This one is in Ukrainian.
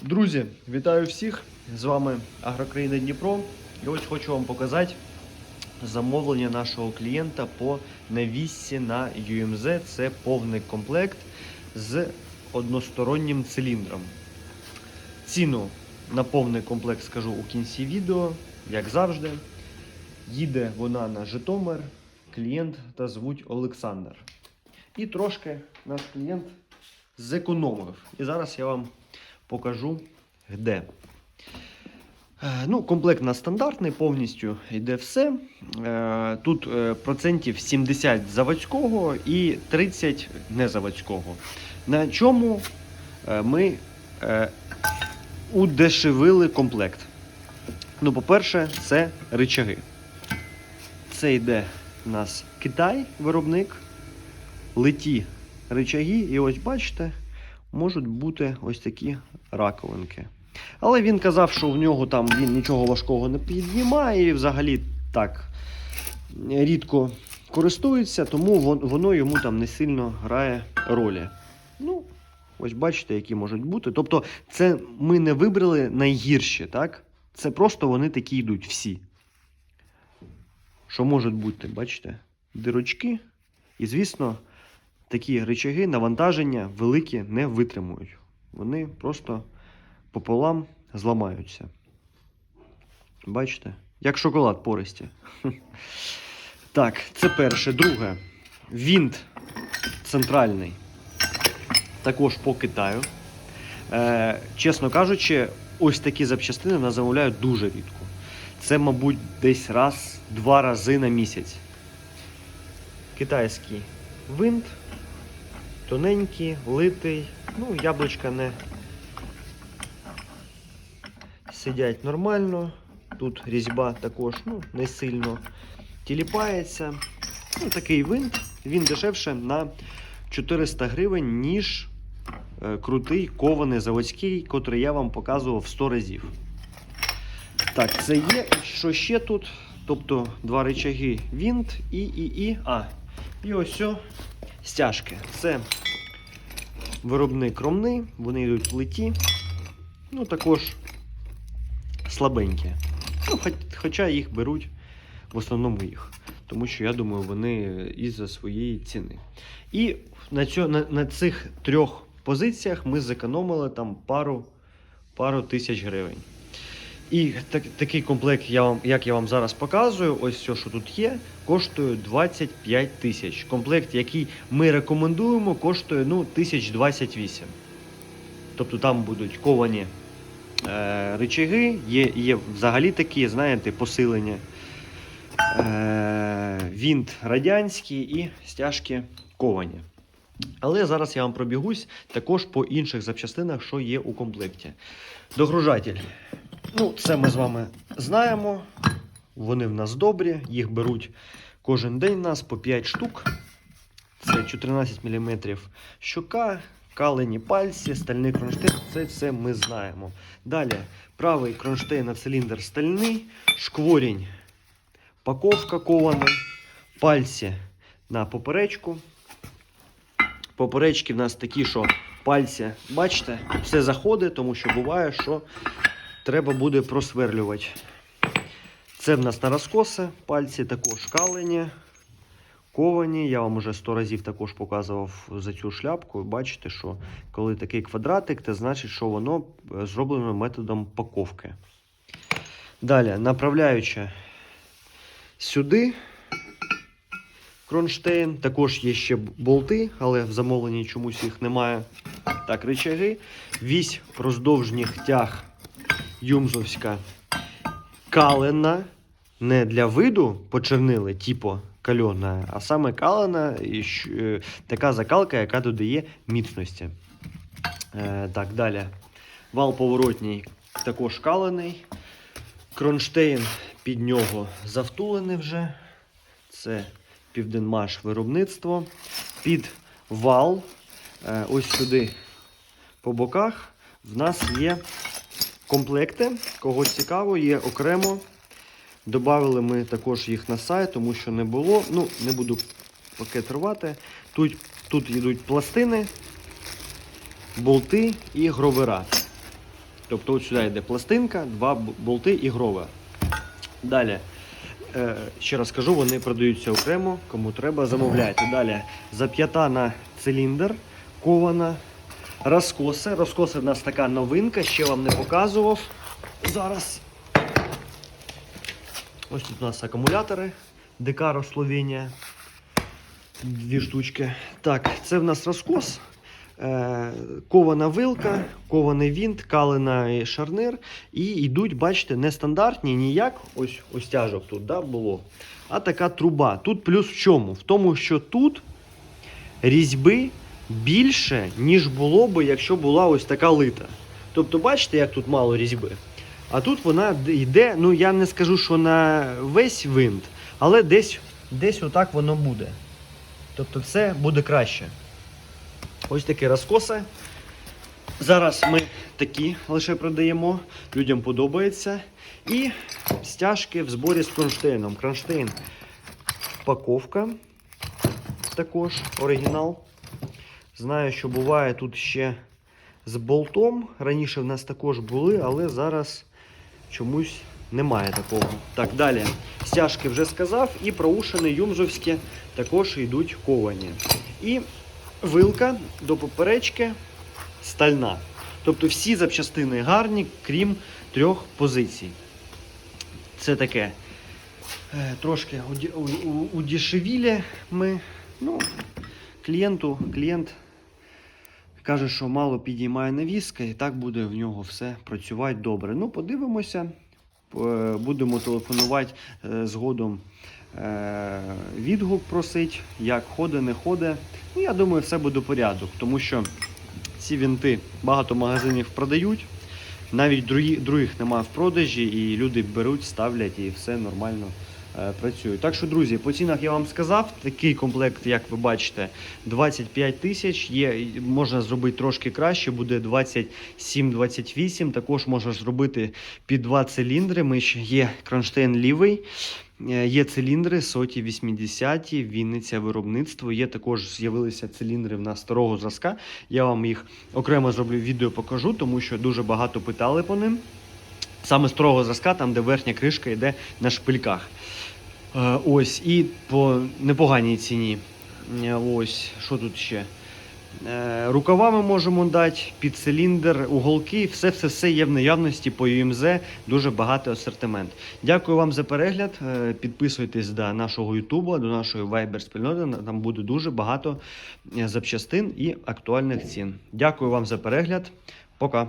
Друзі, вітаю всіх! З вами Агрокраїна Дніпро. І ось хочу вам показати замовлення нашого клієнта по навісці на UMZ. Це повний комплект з одностороннім циліндром. Ціну на повний комплект скажу у кінці відео, як завжди. Їде вона на Житомир, клієнт та звуть Олександр. І трошки наш клієнт зекономив. І зараз я вам покажу де. Е, Ну, комплект у стандартний, повністю йде все. Е, Тут е, процентів 70 заводського і 30 незаводського. На чому ми удешевили комплект? Ну, по-перше, це ричаги. Це йде у нас Китай, виробник, леті ричаги, і ось бачите, можуть бути ось такі раковинки. Але він казав, що в нього там він нічого важкого не піднімає і взагалі так рідко користується, тому воно йому там не сильно грає ролі. Ну, ось бачите, які можуть бути. Тобто, це ми не вибрали найгірші, так? Це просто вони такі йдуть всі. Що можуть бути, бачите? Дирочки. І, звісно, такі речаги навантаження великі не витримують. Вони просто пополам зламаються. Бачите? Як шоколад пористі. Так, це перше. Друге. Вінт центральний. Також по Китаю. Е, чесно кажучи, ось такі запчастини нас замовляють дуже рідко. Це, мабуть, десь раз-два рази на місяць. Китайський винт, тоненький, литий. Ну, яблучка не сидять нормально. Тут різьба також ну, не сильно тіліпається. Ну, такий винт. Він дешевше на 400 гривень, ніж е, крутий кований заводський, котрий я вам показував 100 разів. Так, це є. Що ще тут? Тобто два речаги вінт і, і, і. А, і ось о, стяжки. Це виробник ромни, вони йдуть в литі. Ну, також слабенькі. Ну, хоча їх беруть в основному їх. Тому що я думаю, вони із-за своєї ціни. І на, цьо, на, на цих трьох позиціях ми зекономили там пару, пару тисяч гривень. І так, такий комплект, я вам, як я вам зараз показую, ось все, що тут є, коштує 25 тисяч. Комплект, який ми рекомендуємо, коштує ну, 1028. Тобто там будуть ковані е, речаги, є, є взагалі такі, знаєте, посилення. Е, вінт радянський і стяжки ковані. Але зараз я вам пробігусь також по інших запчастинах, що є у комплекті. Догружатель. Ну, це ми з вами знаємо. Вони в нас добрі, їх беруть кожен день у нас по 5 штук. Це 14 мм щука, калені пальці, стальний кронштейн. Це все ми знаємо. Далі правий кронштейн на циліндр стальний, шкворінь, паковка кована, пальці на поперечку. Поперечки в нас такі, що пальці, бачите, все заходить, тому що буває, що треба буде просверлювати. Це в нас на розкоси, пальці також калені, ковані. Я вам уже 100 разів також показував за цю шляпку. Бачите, що коли такий квадратик, це значить, що воно е, зроблено методом паковки. Далі, направляючи сюди кронштейн, також є ще болти, але в замовленні чомусь їх немає. Так, рычаги. Вісь роздовжніх тяг Юмзовська калена. Не для виду почернили, типу кальона, а саме калена, е, така закалка, яка додає міцності. Е, так, далі. Вал поворотній також калений. Кронштейн під нього завтулений вже. Це Південмаш виробництво. Під вал, е, ось сюди по боках, в нас є комплекти. Кого цікаво, є окремо. Добавили ми також їх на сайт, тому що не було. Ну, не буду пакет рвати. Тут, тут йдуть пластини, болти і гровера. Тобто от сюди йде пластинка, два болти і грова. Далі. Е, ще раз кажу, вони продаються окремо, кому треба, замовляйте. Далі зап'ята на циліндр, кована, розкоси. Розкоси в нас така новинка, ще вам не показував. Зараз. Ось тут у нас акумулятори. Декаро Словенія. Дві штучки. Так, це в нас розкос. Е, кована вилка, кований вінт, калина і шарнир. І йдуть, бачите, не стандартні ніяк, ось ось тут да, було. А така труба. Тут плюс в чому? В тому, що тут різьби більше, ніж було би, якщо була ось така лита. Тобто, бачите, як тут мало різьби. А тут вона йде, ну я не скажу, що на весь винт, але десь, десь отак воно буде. Тобто це буде краще. Ось такі розкоси. Зараз ми такі лише продаємо, людям подобається. І стяжки в зборі з кронштейном. Кронштейн паковка також оригінал. Знаю, що буває тут ще з болтом. Раніше в нас також були, але зараз чомусь немає такого. Так, далі. Стяжки вже сказав, і проушини юмзовські також йдуть ковані. І вилка до поперечки стальна. Тобто всі запчастини гарні, крім трьох позицій. Це таке е, трошки уді- у- у- удешевілі ми. Ну, клієнту, клієнт каже, що мало підіймає навіска, і так буде в нього все працювати добре. Ну, подивимося. Будемо телефонувати е, згодом відгук просить, як ходить, не ходить. Ну, я думаю, все буде порядок, тому що ці вінти багато магазинів продають. Навіть других немає в продажі, і люди беруть, ставлять і все нормально е, працює. Так що, друзі, по цінах я вам сказав, такий комплект, як ви бачите, 25 тисяч. Є, можна зробити трошки краще, буде 27-28. Також можна зробити під два циліндри. Ми ще є кронштейн лівий. Е, Є циліндри соті 80, Вінниця виробництво. Є також з'явилися циліндри в нас старого зразка. Я вам їх окремо зроблю відео, покажу, тому що дуже багато питали по ним. Саме старого зразка, там, де верхня кришка йде на шпильках. Е, Ось, і по непоганій ціні. Е, Ось, що тут ще? Е, Рукава ми можемо дати, під циліндр, уголки, все все все є в наявності по UMZ, дуже багатий асортимент. Дякую вам за перегляд. Підписуйтесь до нашого Ютуба, до нашої Viber спільноти. Там буде дуже багато запчастин і актуальних цін. Дякую вам за перегляд. Пока.